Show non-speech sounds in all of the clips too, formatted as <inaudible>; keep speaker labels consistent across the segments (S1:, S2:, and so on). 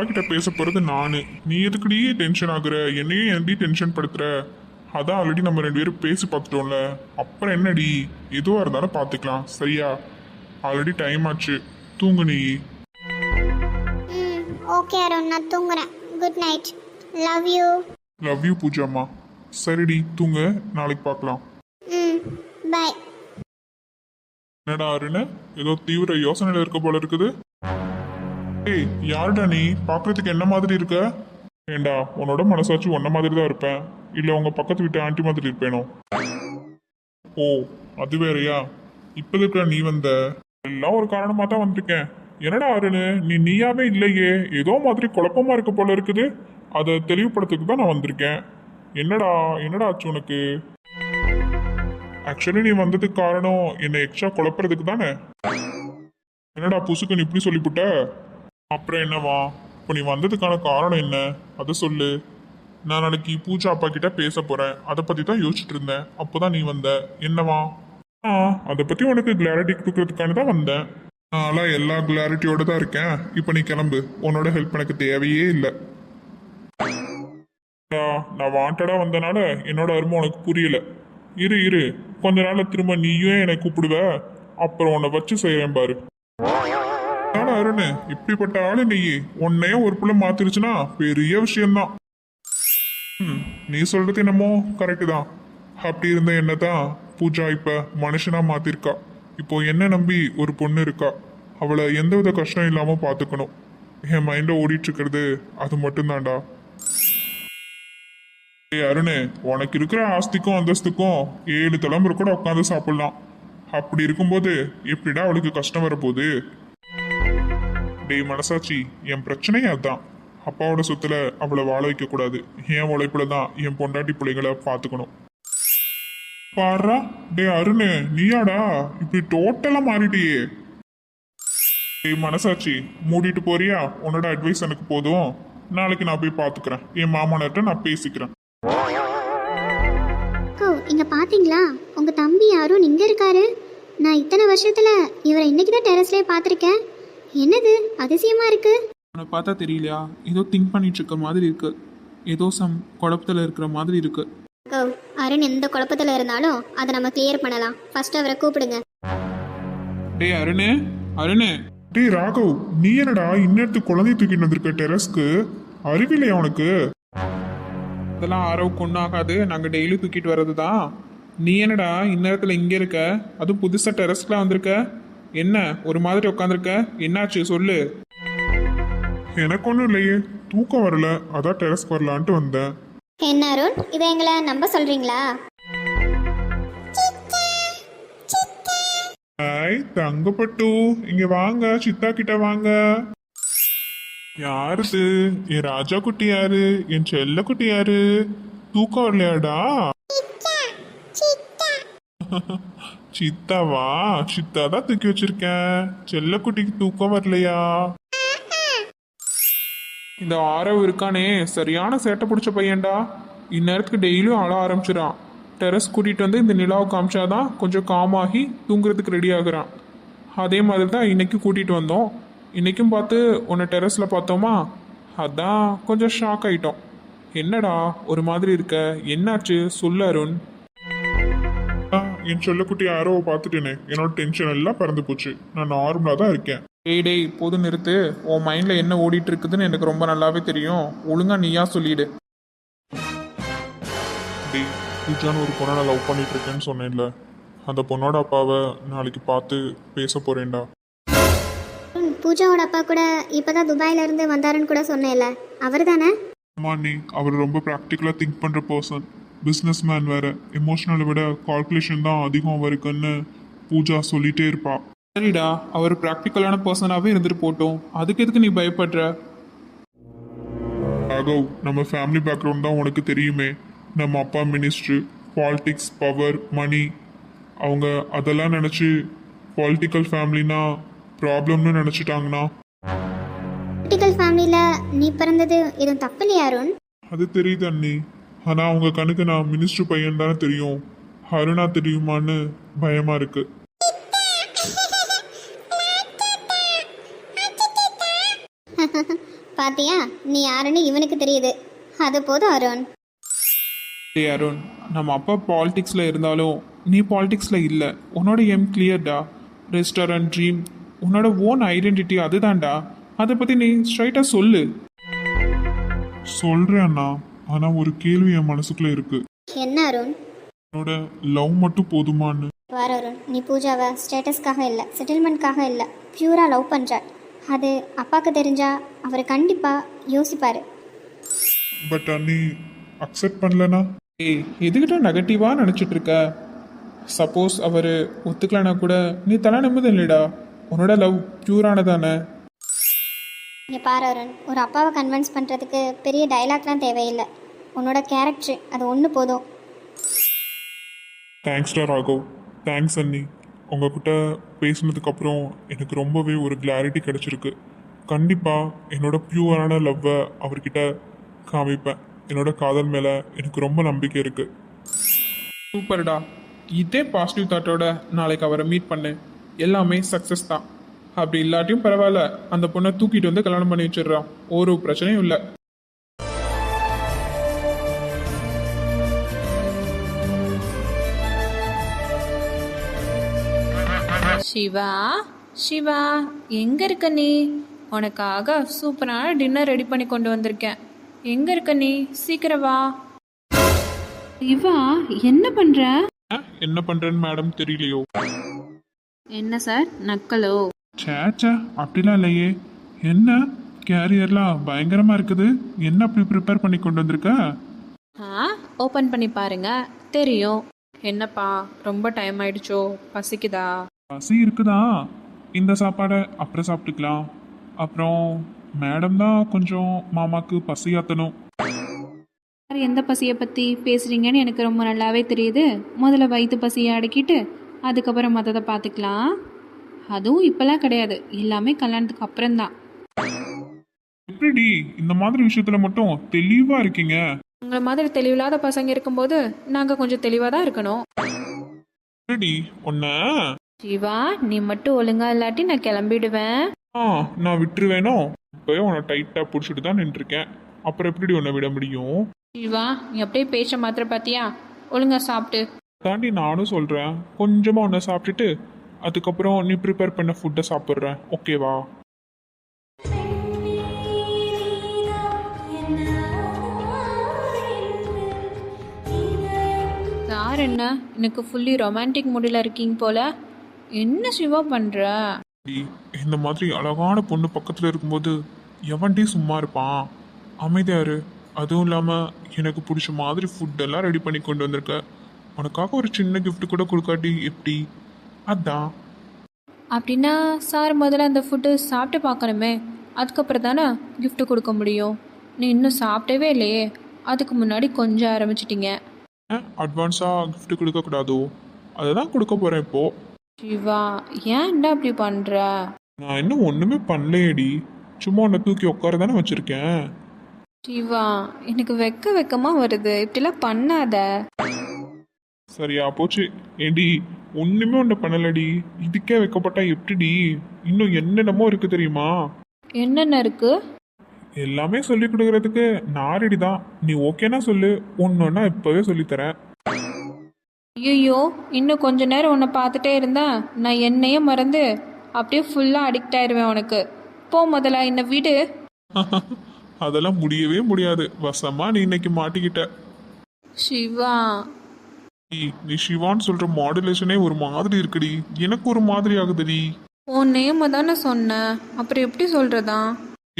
S1: அப்பா கிட்ட பேச போறது நானு. நீ எதுக்குடி டென்ஷன் ஆகுற? என்னையும் ஏன்டி டென்ஷன் படுத்துற? அதான் ஆல்ரெடி நம்ம ரெண்டு பேரும் பேசி பார்த்துட்டோம்ல. அப்புறம் என்னடி? எதுவாக இருந்தாலும் பார்த்துக்கலாம். சரியா? ஆல்ரெடி டைம் ஆச்சு. தூங்கு நீ.
S2: ஓகே அருண் நான் தூங்குறேன். Good night love you
S1: love you பூஜாம்மா. சரிடி தூங்க. நாளைக்கு பார்க்கலாம்.
S2: ம் பாய்
S1: என்னடா அருண்? ஏதோ தீவிர யோசனையில இருக்க போல இருக்குது. ஏய் யாருடா நீ? பார்க்கறதுக்கு என்ன மாதிரி இருக்க? ஏண்டா உன்னோட மனசாட்சி ஒன்ன மாதிரி தான் இருப்பேன். இல்லை உங்க பக்கத்து வீட்டு ஆண்டி மாதிரி இருப்பேனோ? ஓ அது வேறயா? இப்ப இருக்கிற நீ வந்த? எல்லாம் ஒரு காரணமா தான் வந்திருக்கேன். என்னடா அருணு நீ நீயாவே இல்லையே. ஏதோ மாதிரி குழப்பமா இருக்க போல இருக்குது. அதை தெளிவுபடுத்துக்கு தான் நான் வந்திருக்கேன். என்னடா என்னடா ஆச்சு உனக்கு? ஆக்சுவலி நீ வந்ததுக்கு காரணம் என்னை எக்ஸ்ட்ரா குழப்பறதுக்கு தானே? என்னடா புசுக்கு இப்படி சொல்லிவிட்ட அப்புறம் என்னவா? இப்போ நீ வந்ததுக்கான காரணம் என்ன? அதை சொல்லு. நான் நாளைக்கு பூஜா அப்பா கிட்ட பேச போறேன். அதை பத்தி தான் யோசிச்சுட்டு இருந்தேன். அப்போதான் நீ வந்த. என்னவா? ஆ அதை பத்தி உனக்கு கிளாரிட்டி கொடுக்கறதுக்கான தான் வந்தேன். நான்லாம் எல்லா கிளாரிட்டியோட தான் இருக்கேன். இப்போ நீ கிளம்பு. உன்னோட ஹெல்ப் எனக்கு தேவையே இல்லை. நான் வாண்டடா வந்தனால என்னோட அருமை உனக்கு புரியல. இரு இரு. கொஞ்ச நாள் திரும்ப நீயும் என்னை கூப்பிடுவ. அப்புறம் உன்னை வச்சு செய்யறேன் பாரு. அருணு இப்படிப்பட்ட ஆளு நீ உன்னையே ஒரு பிள்ளை மாத்திருச்சுன்னா பெரிய விஷயம்தான். ம், நீ சொல்றது என்னமோ கரெக்டு தான். அப்படி இருந்த என்ன தான் பூஜா இப்ப மனுஷனா மாத்திருக்கா. இப்போ என்ன நம்பி ஒரு பொண்ணு இருக்கா? அவளை எந்தவித கஷ்டம் இல்லாம பாத்துக்கணும். என் மைண்ட ஓடிட்டு இருக்கிறது அது மட்டும்தான்டா. ஏய் அருணு உனக்கு இருக்கிற ஆஸ்திக்கும் அந்தஸ்துக்கும் ஏழு தலைமுறை கூட உட்காந்து சாப்பிடலாம். அப்படி இருக்கும்போது எப்படிடா அவளுக்கு கஷ்டம் வரப்போகுது? டேய் மனசாட்சி என் பிரச்சனையே அதான். அப்பாவோட சொத்துல அவளை வாழ வைக்க கூடாது. என் உழைப்புல தான் என் பொண்டாட்டி பிள்ளைகளை பார்த்துக்கணும். பாரா டேய் அருண் நீயாடா? இப்படி டோட்டலா மாறிட்டியே. டேய் மனசாட்சி மூடிட்டு போறியா? உன்னோட அட்வைஸ் எனக்கு போதும். நாளைக்கு நான் போய் பார்த்துக்கிறேன் என் மாமனார்ட்ட நான் பேசிக்கிறேன்.
S2: ஓ இங்க பாத்தீங்களா? உங்க தம்பி யாரும் இங்க இருக்காரு. நான் இத்தனை வருஷத்துல இவரை இன்னைக்கு தான் டெரஸ்லயே பாத்திருக்கேன். என்னது? அதிசயமா இருக்கு.
S3: உன்னை பார்த்தா தெரியலையா? ஏதோ திங்க் பண்ணிட்டு இருக்க மாதிரி இருக்கு. ஏதோ சம் குழப்பத்தில் இருக்கிற மாதிரி இருக்கு.
S2: ஓ அருண் எந்த குழப்பத்துல இருந்தாலும் அதை நம்ம கிளியர் பண்ணலாம். ஃபர்ஸ்ட் அவரை கூப்பிடுங்க.
S3: டேய் அருணு அருணு.
S1: டேய் ராகவ் நீ என்னடா இந்நேரத்துக்கு குழந்தைய தூக்கிட்டு வந்திருக்க டெரஸ்க்கு? அறிவில்லையா உனக்கு?
S3: இதெல்லாம் ஆரவுக்கு ஒன்றும் ஆகாது. நாங்கள் டெய்லி தூக்கிட்டு வர்றது தான் நீ என்னடா இந்நேரத்தில் இங்கே இருக்க? அதுவும் புதுசாக டெரஸ்க்குலாம் வந்திருக்க? என்ன ஒரு மாதிரி உட்காந்துருக்க என்னாச்சு சொல்லு.
S1: எனக்கு ஒன்றும் இல்லையே. தூக்கம் வரல. அதான் டெரஸ்க்கு வரலான்ட்டு வந்தேன்.
S2: என்ன அருண் இதை எங்களை நம்ப சொல்றீங்களா?
S1: ஹாய் தங்கப்பட்டு. இங்க வாங்க சித்தா கிட்ட வாங்க. யாருது என் ராஜா குட்டி யாரு? என் செல்ல குட்டி யாரு? தூக்கம் வரலையாடா? <laughs> சித்தாவா? சித்தா தான் தூக்கி வச்சிருக்கேன். செல்லக்குட்டிக்கு தூக்கம் வரலையா?
S3: இந்த ஆரவ் இருக்கானே. சரியான சேட்டை பிடிச்ச பையன்டா. இந்நேரத்துக்கு டெய்லியும் அழ ஆரம்பிச்சிடான் டெரஸ் கூட்டிகிட்டு வந்து இந்த நிலாவை காமிச்சாதான் கொஞ்சம் காமாகி தூங்குறதுக்கு ரெடி ஆகுறான். அதே மாதிரி தான் இன்னைக்கு கூட்டிகிட்டு வந்தோம். இன்னைக்கும் பார்த்து உன்னை டெரஸில் பார்த்தோமா? அதான் கொஞ்சம் ஷாக் ஆயிட்டோம். என்னடா ஒரு மாதிரி இருக்க? என்னாச்சு? சொல்லு அருண்.
S1: என் செல்லக்குட்டி யாரோ பார்த்துட்டேனே. என்னோட டென்ஷன் எல்லாம் பறந்து போச்சு. நான் நார்மலா தான் இருக்கேன்.
S3: டேய் டேய் போது நிறுத்து. உன் மைண்டில் என்ன ஓடிட்டு இருக்குதுன்னு எனக்கு ரொம்ப நல்லாவே தெரியும். ஒழுங்கா நீயா சொல்லிடு.
S1: டேய் பூஜான்னு ஒரு பொண்ணை லவ் பண்ணிட்டு இருக்கேன்னு சொன்னேன்ல. அந்த பொண்ணோட அப்பாவை நாளைக்கு பார்த்து பேச போறேன்டா.
S2: பூஜாவோட அப்பா கூட இப்பதான் துபாயில இருந்து வந்தாருன்னு கூட சொன்னேன்ல. அவர் தானே
S1: நீ அவர் ரொம்ப ப்ராக்டிக்கலாக திங்க் பண்ணுற பர்சன் பிஸ்னஸ் மேன் வேற எமோஷனலை விட கால்குலேஷன் தான் அதிகம் அவருக்குன்னு பூஜா சொல்லிட்டே இருப்பா.
S3: சரிடா அவர் ப்ராக்டிக்கலான பர்சனாகவே இருந்துட்டு போட்டோம். அதுக்கு எதுக்கு நீ பயப்படுற?
S1: ராகவ் நம்ம ஃபேமிலி பேக்ரவுண்ட் தான் உனக்கு தெரியுமே. நம்ம அப்பா மினிஸ்ட்ரு பாலிடிக்ஸ் பவர் மணி அவங்க அதெல்லாம் நினச்சி பொலிட்டிக்கல் ஃபேமிலினா ப்ராப்ளம்னு நினச்சிட்டாங்கன்னா
S2: பொலிட்டிக்கல் ஃபேமிலியில நீ பிறந்தது எதுவும் தப்பு இல்லையா அருண்?
S1: அது தெரியுது அண்ணி. ஆனால் அவங்க கணக்கு நான் மினிஸ்டர் பையன் தானே தெரியும். அருணா தெரியுமான்னு பயமா இருக்கு. <laughs>
S2: பாத்தியா? நீ யாருன்னு இவனுக்கு தெரியுது. அது போதும் அருண்.
S3: டே அருண் நம்ம அப்பா பாலிடிக்ஸில் இருந்தாலும் நீ பாலிடிக்ஸில் இல்லை. உன்னோட எம் கிளியர்டா ரெஸ்டாரண்ட் ட்ரீம் உன்னோட ஓன் ஐடென்டிட்டி அதுதான்டா. அதை பற்றி நீ ஸ்ட்ரைட்டாக சொல்லு.
S1: சொல்றேன் அண்ணா. ஆனா ஒரு கேள்வி என் மனசுக்குள்ள இருக்கு.
S2: என்ன அருண்?
S1: என்னோட லவ் மட்டும் போதுமான்னு.
S2: வர அருண் நீ பூஜாவை ஸ்டேட்டஸ்க்காக இல்லை செட்டில்மெண்ட்காக இல்லை பியூராக லவ் பண்ணுற அது அப்பாவுக்கு தெரிஞ்சா அவர் கண்டிப்பாக யோசிப்பார்.
S1: பட் அண்ணி அக்செப்ட் பண்ணலனா?
S3: ஏய் எதுக்கிட்ட நெகட்டிவாக நினச்சிட்டு இருக்க? சப்போஸ் அவர் ஒத்துக்கலனா கூட நீ தலை நிம்மதி இல்லைடா உன்னோட லவ் பியூரானதானே
S2: இங்கே பாரு அருண் ஒரு அப்பாவை கன்வின்ஸ் பண்ணுறதுக்கு பெரிய டைலாக்லாம் தேவையில்லை. உன்னோட கேரக்டர் அது ஒன்று போதும்.
S1: தேங்க்ஸ்டா ராகவ். தேங்க்ஸ் அண்ணி. உங்ககிட்ட பேசினதுக்கு அப்புறம் எனக்கு ரொம்பவே ஒரு கிளாரிட்டி கிடைச்சிருக்கு. கண்டிப்பா என்னோட பியூரான லவ்வை அவர்கிட்ட காமிப்பேன். என்னோட காதல் மேல எனக்கு ரொம்ப நம்பிக்கை இருக்கு.
S3: சூப்பர்டா இதே பாசிட்டிவ் தாட்டோட நாளைக்கு அவரை மீட் பண்ணு எல்லாமே சக்ஸஸ் தான். அப்படி இல்லாட்டியும் பரவாயில்ல. அந்த பொண்ணை தூக்கிட்டு வந்து கல்யாணம் பண்ணி வச்சிடுறான். ஒரு பிரச்சனையும் இல்லை.
S4: சிவா சிவா எங்க இருக்க நீ? உனக்காக சூப்பரான டின்னர் ரெடி பண்ணி கொண்டு வந்திருக்கேன். எங்க இருக்க நீ? சீக்கிரம் வா. சிவா என்ன பண்ற?
S1: ஆ, என்ன பண்றேன்னு மேடம் தெரியலையோ.
S4: என்ன சார் நக்கலோ?
S1: சேச்சா அப்படிலாம் இல்லையே. என்ன? கேரியர்லாம் பயங்கரமா இருக்குது. என்ன அப்படி ப்ரிப்பேர் பண்ணி கொண்டு வந்திருக்க?
S4: ஆ ஓபன் பண்ணி பாருங்க. தெரியும். என்னப்பா ரொம்ப டைம் ஆயிடுச்சோ. பசிக்குதா?
S1: பசி இருக்குதா? இந்த சாப்பாடை அப்புறம் சாப்பிட்டுக்கலாம். அப்புறம் மேடம் தான் கொஞ்சம் மாமாக்கு பசி ஆத்தணும்.
S4: யார் எந்த பசியை பற்றி பேசுகிறீங்கன்னு எனக்கு ரொம்ப நல்லாவே தெரியுது. முதல்ல வயிற்று பசியை அடக்கிட்டு அதுக்கப்புறம் மற்றதை பார்த்துக்கலாம். அதுவும் இப்போலாம் கிடையாது. எல்லாமே கல்யாணத்துக்கு அப்புறம்தான்
S1: எப்படி இந்த மாதிரி விஷயத்துல மட்டும் தெளிவா இருக்கீங்க.
S4: உங்களை மாதிரி தெளிவில்லாத பசங்க இருக்கும்போது நாங்கள் கொஞ்சம் தெளிவாக தான் இருக்கணும்.
S1: எப்படி உன்ன
S4: சிவா நீ மட்டும் ஒழுங்கா இல்லாட்டி நான் கிளம்பிடுவேன்.
S1: ஆ நான் விட்டுருவேனோ? இப்போயே உன்னை டைட்டா பிடிச்சிட்டு தான் நின்றுருக்கேன். அப்புறம் எப்படி உன்னை விட முடியும்?
S4: சிவா நீ அப்படியே பேச்ச மாத்திர பார்த்தியா ஒழுங்கா சாப்பிட்டு.
S1: தாண்டி நானும் சொல்றேன். கொஞ்சமா உன்னை சாப்பிட்டுட்டு அதுக்கப்புறம் நீ ப்ரிப்பேர் பண்ண ஃபுட்டை சாப்பிட்றேன். ஓகேவா
S4: யார் என்ன? எனக்கு ஃபுல்லி ரொமான்டிக் மூடில் இருக்கீங்க போல. என்ன சிவா பண்ற?
S1: இந்த மாதிரி அழகான பொண்ணு பக்கத்துல இருக்கும்போது எவன்டி சும்மா இருப்பான்? அமைதியாரு அதுவும் இல்லாம எனக்கு பிடிச்ச மாதிரி ஃபுட் எல்லாம் ரெடி பண்ணி கொண்டு வந்திருக்க. உனக்காக ஒரு சின்ன gift கூட கொடுக்காட்டி எப்படி? அதான்.
S4: அப்படின்னா சார் முதல்ல அந்த ஃபுட்டு சாப்பிட்டு பார்க்கணுமே. அதுக்கப்புறம் தானே gift கொடுக்க முடியும். நீ இன்னும் சாப்பிட்டவே இல்லையே. அதுக்கு முன்னாடி கொஞ்சம் ஆரம்பிச்சிட்டீங்க.
S1: அட்வான்ஸா gift கொடுக்க கூடாதோ? அதை தான் கொடுக்க போறேன் இப்போ.
S4: சிவா ஏன்டா அப்படி பண்ற?
S1: நான் இன்னும் ஒண்ணுமே பண்ணலையேடி. சும்மா உன்னை தூக்கி உட்கார தானே வச்சிருக்கேன்.
S4: சிவா எனக்கு வெக்க வெக்கமா வருது. இப்படிலாம் பண்ணாத.
S1: சரியா போச்சு. ஏடி ஒண்ணுமே ஒன்று பண்ணலடி. இதுக்கே வைக்கப்பட்டா எப்படிடி? இன்னும் என்னென்னமோ இருக்கு தெரியுமா?
S4: என்னென்ன இருக்கு?
S1: எல்லாமே சொல்லி கொடுக்கறதுக்கு நான் ரெடி தான் நீ ஓகேனா சொல்லு. ஒன்னொன்னா இப்பவே சொல்லித்தரேன்
S4: ஐயோ இன்னும் கொஞ்ச நேரம் உன்னை பார்த்துட்டே இருந்தா நான் என்னையே மறந்து அப்படியே ஃபுல்லாக அடிக்ட் ஆயிடுவேன் உனக்கு. போ முதல்ல என்ன வீடு. <laughs>
S1: அதெல்லாம் முடியவே முடியாது. வசமா நீ இன்னைக்கு மாட்டிக்கிட்ட.
S4: சிவா.
S1: ஏய், நீ சிவான்னு சொல்ற மாடுலேஷனே ஒரு மாதிரி இருக்குடி. எனக்கு ஒரு மாதிரி ஆகுதுடி.
S4: உன் நேம தானே சொன்னேன் அப்புறம் எப்படி சொல்றதா?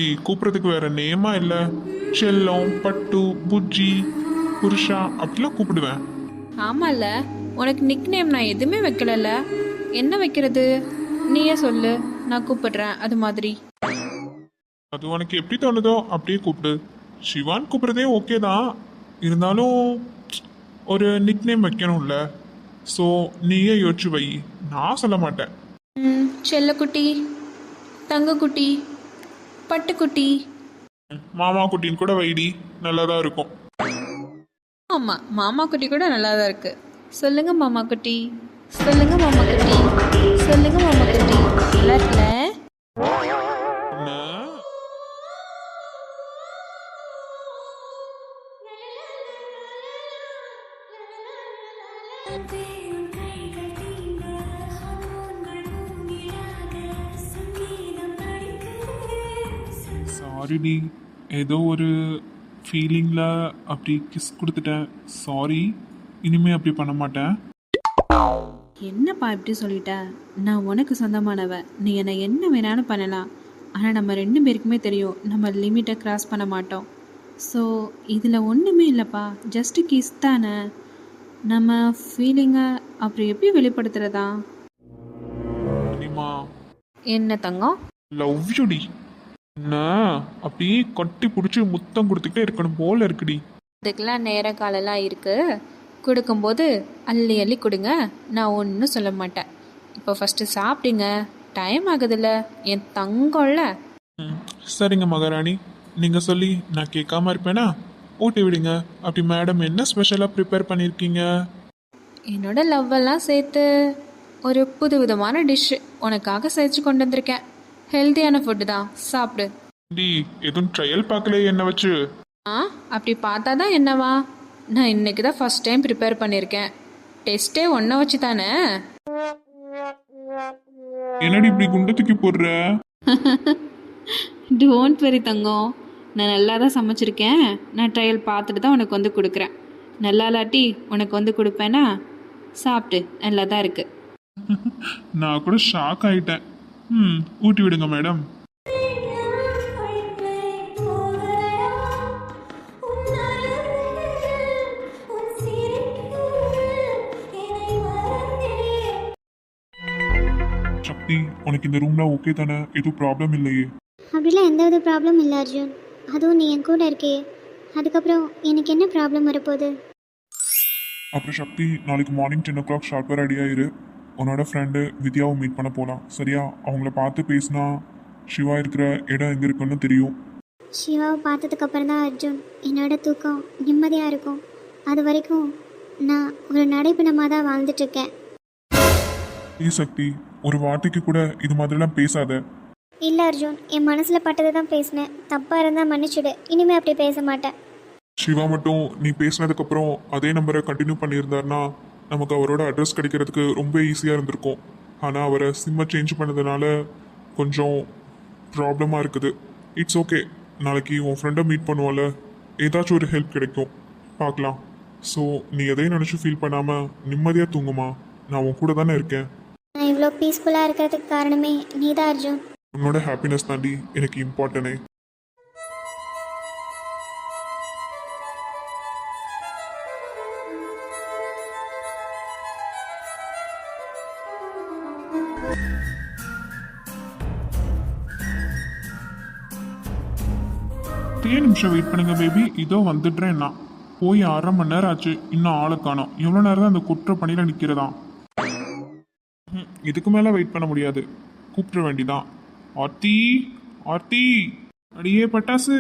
S1: ஏய் கூப்பிடுறதுக்கு வேற நேமா இல்ல. செல்லம் பட்டு புஜ்ஜி புருஷா அப்படிலாம் கூப்பிடுவேன்.
S4: ஆமால உனக்கு நிக் நேம் நான் எதுவுமே வைக்கலல்ல? என்ன வைக்கிறது? நீயே சொல்லு. நான் கூப்பிடுறேன் அது மாதிரி.
S1: அது உனக்கு எப்படி தோணுதோ அப்படியே கூப்பிடு. சிவான் கூப்பிடுறதே ஓகே தான். இருந்தாலும் ஒரு நிக் நேம் வைக்கணும்ல. ஸோ நீயே யோசிச்சு வை. நான் சொல்ல மாட்டேன்.
S4: ம் செல்லக்குட்டி தங்கக்குட்டி பட்டுக்குட்டி.
S1: மாமா குட்டின்னு கூட வைடி. நல்லா தான் இருக்கும்.
S4: ஆமாம் மாமா குட்டி கூட நல்லா தான் இருக்குது சொல்லுங்கள் மாமா குட்டி சொல்லுங்க மாமா குட்டி சொல்லுங்க மாமா குட்டி நல்லா இருக்குல்ல
S1: ஏதோ ஒரு ஃபீலிங்கில் அப்படி கிஸ் கொடுத்துட்டேன். சாரி இனிமே அப்படி பண்ண மாட்டேன்.
S4: என்னப்பா இப்படி சொல்லிட்ட? நான் உனக்கு சொந்தமானவ. நீ என்னை என்ன வேணாலும் பண்ணலாம். ஆனால் நம்ம ரெண்டு பேருக்குமே தெரியும் நம்ம லிமிட்டை கிராஸ் பண்ண மாட்டோம். ஸோ இதில் ஒன்றுமே இல்லைப்பா. ஜஸ்ட்டு கிஸ் தானே. நம்ம ஃபீலிங்கை அப்படி எப்படி வெளிப்படுத்துறதா?
S1: அனிமா
S4: என்ன தங்கம்?
S1: லவ் யூடி என்ன? அப்படியே கட்டி பிடிச்சி முத்தம் கொடுத்துக்கிட்டே இருக்கணும் போல இருக்குடி.
S4: அதுக்கெல்லாம் நேர காலம்லாம் இருக்கு. கொடுக்கும்போது அள்ளி அள்ளி கொடுங்க. நான் ஒன்றும் சொல்ல மாட்டேன். இப்போ ஃபஸ்ட்டு சாப்பிடுங்க. டைம் ஆகுதுல்ல. என் தங்கம்ல.
S1: சரிங்க மகாராணி. நீங்கள் சொல்லி நான் கேட்காம இருப்பேனா? ஊட்டி விடுங்க. அப்படி மேடம் என்ன ஸ்பெஷலாக ப்ரிப்பேர் பண்ணியிருக்கீங்க
S4: என்னோட லவ் எல்லாம் சேர்த்து ஒரு புது விதமான டிஷ்ஷு உனக்காக செஞ்சு கொண்டு வந்திருக்கேன். ஹெல்த்தியான ஃபுட்டு தான். சாப்பிடு.
S1: டி எதுவும் ட்ரையல் பார்க்கலையே என்ன வச்சு?
S4: ஆ அப்படி பார்த்தா தான் என்னவா? நான் இன்னைக்கு தான் ஃபஸ்ட் டைம் ப்ரிப்பேர் பண்ணியிருக்கேன் டெஸ்ட்டே ஒன்றை வச்சு தானே?
S1: என்னடி இப்படி குண்டு தூக்கி போடுற? <laughs>
S4: டோன்ட் வெரி தங்கம். நான் நல்லா தான் சமைச்சிருக்கேன். நான் ட்ரையல் பார்த்துட்டு தான் உனக்கு வந்து கொடுக்குறேன். நல்லா இல்லாட்டி உனக்கு வந்து கொடுப்பேனா? சாப்பிட்டு நல்லா தான் இருக்கு. <laughs>
S1: நான் கூட ஷாக் ஆயிட்டேன். ம் ஊட்டி விடுங்க மேடம். சக்தி உனக்கு இந்த ரூம்ல ஓகே தானே? எதுவும் ப்ராப்ளம் இல்லையே.
S2: அப்படிலாம் எந்த வித ப்ராப்ளம் இல்லை அர்ஜுன். அதுவும் நீ என் கூட இருக்கே. அதுக்கப்புறம் எனக்கு என்ன ப்ராப்ளம் வரப்போகுது?
S5: அப்புறம் சக்தி நாளைக்கு மார்னிங் டென் ஓ கிளாக் ஷார்ப்பாக ரெடி ஆயிரு. உன்னோட ஃப்ரெண்டு வித்யாவை மீட் பண்ண போகலாம் சரியா? அவங்கள பார்த்து பேசினா சிவா இருக்கிற இடம் எங்கே இருக்குன்னு தெரியும்.
S2: சிவாவை பார்த்ததுக்கு அப்புறம் தான் அர்ஜுன் என்னோட தூக்கம் நிம்மதியாக இருக்கும். அது வரைக்கும் நான் ஒரு நடைப்பிணமாக தான் வாழ்ந்துட்டு இருக்கேன்
S5: ஏ சக்தி ஒரு வார்த்தைக்கு கூட இது மாதிரிலாம் பேசாத.
S2: இல்லை அர்ஜுன் என் மனசில் பட்டதை தான் பேசினேன். தப்பாக இருந்தால் மன்னிச்சிடு. இனிமேல் அப்படி பேச மாட்டேன்.
S5: சிவா மட்டும் நீ பேசினதுக்கப்புறம் அதே நம்பரை கண்டினியூ பண்ணியிருந்தாருன்னா நமக்கு அவரோட அட்ரஸ் கிடைக்கிறதுக்கு ரொம்ப ஈஸியாக இருந்திருக்கும். ஆனால் அவரை சிம்மை சேஞ்ச் பண்ணதுனால கொஞ்சம் ப்ராப்ளமாக இருக்குது. இட்ஸ் ஓகே நாளைக்கு உன் ஃப்ரெண்டை மீட் பண்ணுவோம்ல. ஏதாச்சும் ஒரு ஹெல்ப் கிடைக்கும். பார்க்கலாம். ஸோ நீ எதையும் நினச்சி ஃபீல் பண்ணாமல் நிம்மதியாக தூங்குமா? நான் உன் கூட தானே இருக்கேன்.
S2: நான் இவ்வளோ பீஸ்ஃபுல்லாக இருக்கிறதுக்கு காரணமே நீ தான் அர்ஜுன்.
S5: உன்னோட ஹாப்பினஸ் தாண்டி எனக்கு இம்பார்ட்டனே
S1: நிமிஷம் வெயிட் பண்ணுங்க பேபி இதோ வந்துடுறேன் நான். போய் அரை மணி நேரம் ஆச்சு. இன்னும் ஆளை காணோம். எவ்வளோ நேரம் தான் அந்த குற்ற பணியில் நிற்கிறதா இதுக்கு மேலே வெயிட் பண்ண முடியாது. கூப்பிட வேண்டிதான். ஆர்த்தி ஆர்த்தி. அடியே பட்டாசு.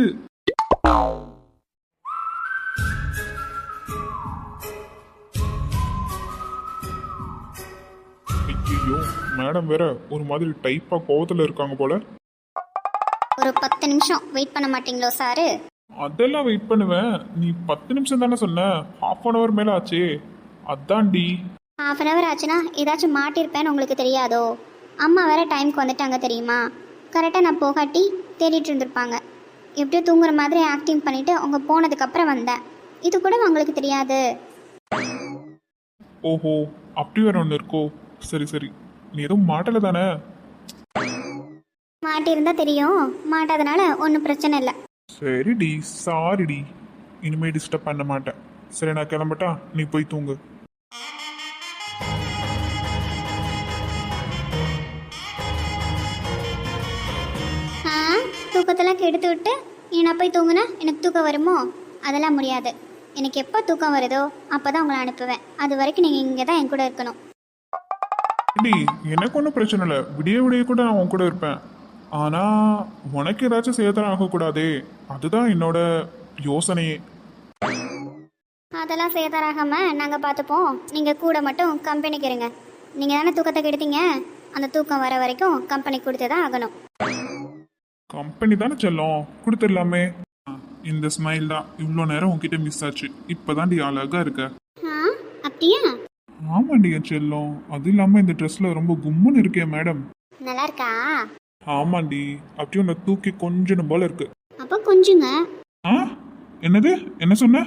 S5: ஐயோ மேடம் வேற ஒரு மாதிரி டைப்பாக கோவத்தில் இருக்காங்க போல.
S2: ஒரு பத்து நிமிஷம் வெயிட் பண்ண மாட்டீங்களோ சாரு?
S1: அதெல்லாம் வெயிட் பண்ணுவேன். நீ பத்து நிமிஷம் தானே சொன்ன? ஹாஃப் அன் ஹவர் மேலே ஆச்சே. அதான்டி.
S2: ஹாஃப் அன் ஹவர் ஆச்சுன்னா ஏதாச்சும் மாட்டியிருப்பேன்னு உங்களுக்கு தெரியாதோ? அம்மா வேற டைம்க்கு வந்துட்டாங்க தெரியுமா? கரெக்டாக நான் போகாட்டி தேடிட்டு இருந்திருப்பாங்க. எப்படியோ தூங்குற மாதிரி ஆக்டிங் பண்ணிட்டு அவங்க போனதுக்கப்புறம் வந்தேன். இது கூட உங்களுக்கு தெரியாது?
S1: ஓஹோ அப்படி வேற ஒன்று இருக்கோ? சரி சரி. நீ எதுவும் மாட்டல தானே?
S2: மாட்டியிருந்தா தெரியும். மாட்டாதனால ஒன்றும் பிரச்சனை இல்லை.
S1: சரிடி சாரிடி. இனிமே டிஸ்டர்ப் பண்ண மாட்டேன். சரி நான் கிளம்பட்டா நீ போய் தூங்கு.
S2: ஆ தூக்கத்தெல்லாம் கெடுத்து விட்டு நீ நான் போய் தூங்குனா எனக்கு தூக்கம் வருமோ? அதெல்லாம் முடியாது. எனக்கு எப்போ தூக்கம் வருதோ அப்போ தான் உங்களை அனுப்புவேன். அது வரைக்கும் நீங்கள் இங்கே தான் என் கூட இருக்கணும்.
S1: டி எனக்கு ஒன்றும் பிரச்சனை இல்லை. விடிய விடிய கூட நான் உன் கூட இருப்பேன். ஆனால் உனக்கு ஏதாச்சும் சேதனம் ஆகக்கூடாதே. அதுதான் என்னோட யோசனையே
S2: அதெல்லாம் சேதாராகாமல் நாங்கள் பார்த்துப்போம். நீங்கள் கூட மட்டும் கம்பெனிக்கு இருங்க. நீங்கள் தானே தூக்கத்தை கெடுத்தீங்க? அந்த தூக்கம் வர வரைக்கும் கம்பெனி கொடுத்து தான் ஆகணும்.
S1: கம்பெனி தானே செல்லம்? கொடுத்துடலாமே. இந்த ஸ்மைல் தான். இவ்வளோ நேரம் உன்கிட்ட மிஸ் ஆச்சு. இப்போதான் டி அழகா இருக்க.
S2: அப்படியா?
S1: ஆமாண்டி என் செல்லம். அது இல்லாமல் இந்த ட்ரெஸ்ல ரொம்ப கும்முன்னு இருக்கே மேடம்
S2: நல்லா இருக்கா
S1: ஆமாண்டி அப்படியே உன்னை தூக்கி கொஞ்சம் போல இருக்கு.
S2: அப்போ கொஞ்சுங்க.
S1: ஆ? என்னது? என்ன சொன்ன?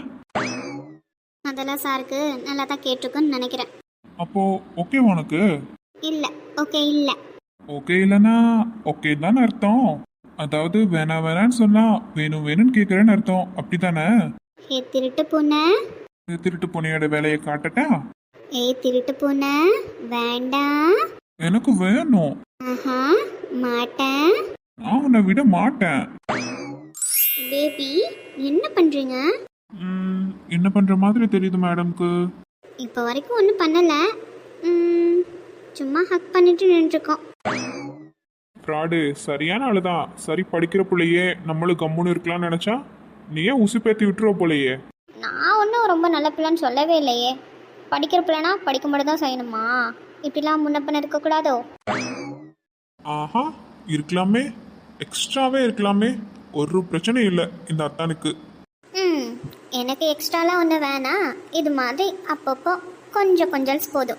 S2: அதெல்லாம் சாருக்கு நல்லா தான் கேட்டிருக்குன்னு நினைக்கிறேன்.
S1: அப்போ ஓகே உனக்கு?
S2: இல்லை ஓகே இல்லை.
S1: ஓகே இல்லைன்னா ஓகே தானே அர்த்தம். அதாவது வேணா வேணான்னு சொன்னா வேணும் வேணும்னு கேட்குறேன்னு அர்த்தம். அப்படிதானே
S2: ஏ திருட்டு பூனை
S1: இந்த திருட்டு பொண்ணையோட வேலையை காட்டட்டா?
S2: ஏ திருட்டு பூனை வேண்டாம்.
S1: எனக்கு வேணும்.
S2: ஆஹா மாட்டேன்.
S1: நான் உன்னை விட மாட்டேன்.
S2: பேபி என்ன பண்ணுறீங்க
S1: ம், என்ன பண்ற மாதிரி தெரியுது மேடம்க்கு.
S2: இப்போ வரைக்கும் ஒன்றும் பண்ணலை. ம், சும்மா ஹக் பண்ணிட்டு நின்றுருக்கோம்.
S1: ஃப்ராடு சரியான ஆளுதான். சரி படிக்கிற பிள்ளையே நம்மளும் கம்முன்னு இருக்கலாம்னு நினைச்சா நீ ஏன் உசு பேத்தி விட்டுருவ போலையே.
S2: நான் ஒன்றும் ரொம்ப நல்ல பிள்ளைன்னு சொல்லவே இல்லையே. படிக்கிற பிள்ளைனா படிக்க மட்டும் தான் செய்யணுமா? இப்படிலாம் முன்ன பின்ன இருக்கக்கூடாதோ?
S1: ஆஹா இருக்கலாமே. எக்ஸ்ட்ராவே இருக்கலாமே. ஒரு பிரச்சனை இல்லை இந்த அத்தானுக்கு.
S2: ம் எனக்கு எக்ஸ்ட்ராலாம் ஒன்றும் வேணாம் இது மாதிரி அப்பப்போ கொஞ்சம் கொஞ்சம் போதும்.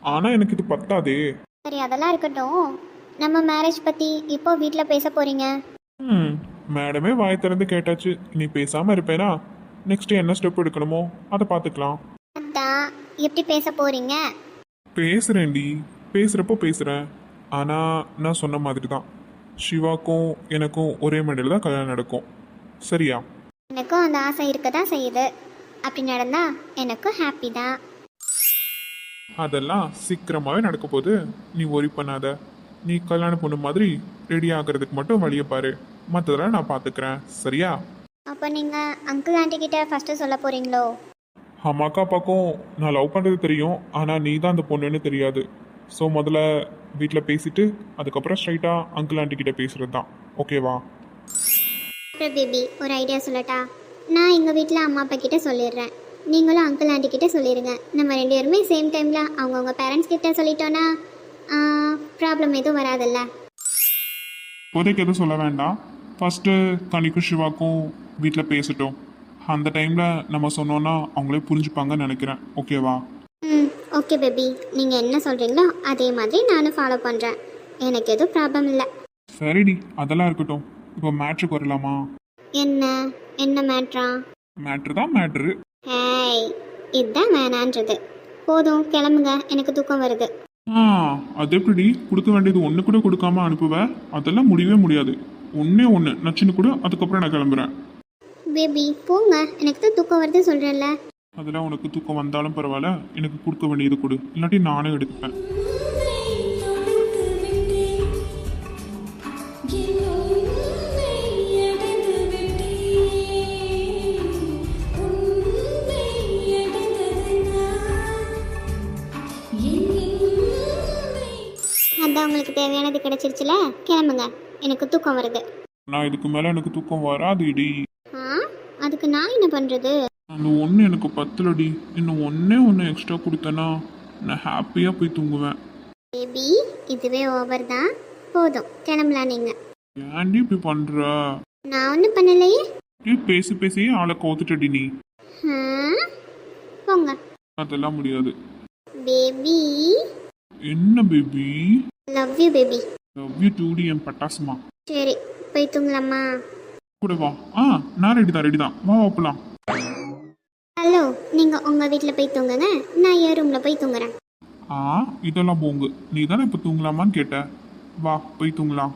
S1: ஆனா எனக்கு இது பத்தாதே.
S2: சரி அதெல்லாம் இருக்கட்டும். நம்ம மேரேஜ் பற்றி இப்போ வீட்டில் பேச போகிறீங்க
S1: ம் மேடமே வாய் திறந்து கேட்டாச்சு. நீ பேசாம இருப்பேனா? நெக்ஸ்ட் என்ன ஸ்டெப் எடுக்கணுமோ அதை பார்த்துக்கலாம்
S2: அதான் எப்படி பேச போகிறீங்க
S1: பேசுறேன்டி. பேசுறப்போ பேசுறேன். ஆனா நான் சொன்ன மாதிரி தான் சிவாக்கும் எனக்கும் ஒரே மேடையில் தான் கல்யாணம் நடக்கும். சரியா?
S2: எனக்கும் அந்த ஆசை இருக்க தான் செய்யுது. அப்படி நடந்தா எனக்கும் ஹாப்பி தான்.
S1: அதெல்லாம் சீக்கிரமாவே நடக்க போகுது. நீ ஒரி பண்ணாத. நீ கல்யாண பொண்ணு மாதிரி ரெடி ஆகிறதுக்கு மட்டும் வழியை பாரு. மற்றதெல்லாம் நான் பார்த்துக்கிறேன் சரியா?
S2: அப்போ நீங்கள் அங்கிள் ஆண்டி கிட்ட ஃபஸ்ட்டு சொல்ல போகிறீங்களோ
S1: அம்மாக்கா அப்பாக்கும் நான் லவ் பண்ணுறது தெரியும். ஆனால் நீ தான் அந்த பொண்ணுன்னு தெரியாது. ஸோ முதல்ல வீட்டில் பேசிட்டு அதுக்கப்புறம் ஸ்ட்ரைட்டாக அங்கிள் ஆண்டி கிட்ட பேசுறது தான் ஓகேவா
S2: அப்புறம் பேபி ஒரு ஐடியா சொல்லட்டா? நான் எங்கள் வீட்டில் அம்மா அப்பா கிட்ட சொல்லிடுறேன். நீங்களும் அங்கிள் ஆண்டி கிட்ட சொல்லிடுங்க நம்ம ரெண்டு பேருமே சேம் டைமில் அவங்கவுங்க பேரண்ட்ஸ் கிட்ட சொல்லிட்டோன்னா ப்ராப்ளம் எதுவும் வராதுல்ல?
S1: இப்போதைக்கு எதுவும் சொல்ல வேண்டாம். ஃபஸ்ட்டு கனிக்கும் சிவாக்கும் வீட்டில் பேசட்டும். அந்த டைமில் நம்ம சொன்னோன்னா அவங்களே புரிஞ்சுப்பாங்கன்னு நினைக்கிறேன். ஓகேவா
S2: ம். ஓகே பேபி நீங்கள் என்ன சொல்கிறீங்களோ அதே மாதிரி நானும் ஃபாலோ பண்ணுறேன் எனக்கு எதுவும் ப்ராப்ளம் இல்லை.
S1: சரிடி அதெல்லாம் இருக்கட்டும். இப்போ மேட்ருக்கு வரலாமா?
S2: என்ன? என்ன மேட்ரா
S1: மேட்ரு தான் மேட்ரு
S2: ஹேய் இதுதான் வேணான்றது. போதும் கிளம்புங்க. எனக்கு தூக்கம் வருது.
S1: ஆ அது எப்படி கொடுக்க வேண்டியது ஒன்று கூட கொடுக்காம அனுப்புவேன் அதெல்லாம் முடியவே முடியாது. ஒன்றே ஒன்று நச்சுன்னு கூட அதுக்கப்புறம் நான் கிளம்புறேன்.
S2: பேபி போங்க. எனக்கு தான் தூக்கம் வருது சொல்கிறேன்ல
S1: அதெல்லாம் உனக்கு தூக்கம் வந்தாலும் பரவாயில்ல எனக்கு கொடுக்க வேண்டியது கொடு. இல்லாட்டி நானே எடுத்துப்பேன்.
S2: அதான் உங்களுக்கு தேவையானது கிடைச்சிருச்சுல? கிளம்புங்க. எனக்கு தூக்கம் வருது.
S1: நான் இதுக்கு மேலே எனக்கு தூக்கம் வராது இடி
S2: ஆ? அதுக்கு நான் என்ன பண்ணுறது
S1: அந்த ஒன்று எனக்கு பத்தலடி. இன்னும் ஒன்றே ஒன்று எக்ஸ்ட்ரா கொடுத்தேன்னா நான் ஹாப்பியாக போய் தூங்குவேன்.
S2: பேபி இதுவே ஓவர் தான். போதும். கிளம்பலாம் நீங்கள்
S1: ஏன்டி இப்படி பண்ணுற
S2: நான் ஒன்றும் பண்ணலையே.
S1: ஏ பேசி பேசியே ஆளை கவுத்துட்டடி நீ?
S2: ஆ போங்க.
S1: அதெல்லாம் முடியாது.
S2: பேபி
S1: என்ன baby
S2: love you baby
S1: love you டூடி என் பட்டாசுமா.
S2: சரி போய் தூங்கலாமா?
S1: கூட வா. ஆ நான் ரெடி தான் ரெடி தான். வா வாப்பலாம்
S2: ஹலோ நீங்கள் உங்கள் வீட்டில் போய் தூங்குங்க. நான் என் ரூமில் போய் தூங்குறேன்.
S1: ஆ இதெல்லாம் போங்கு. நீ தானே இப்போ தூங்கலாமான்னு கேட்ட. வா போய் தூங்கலாம்.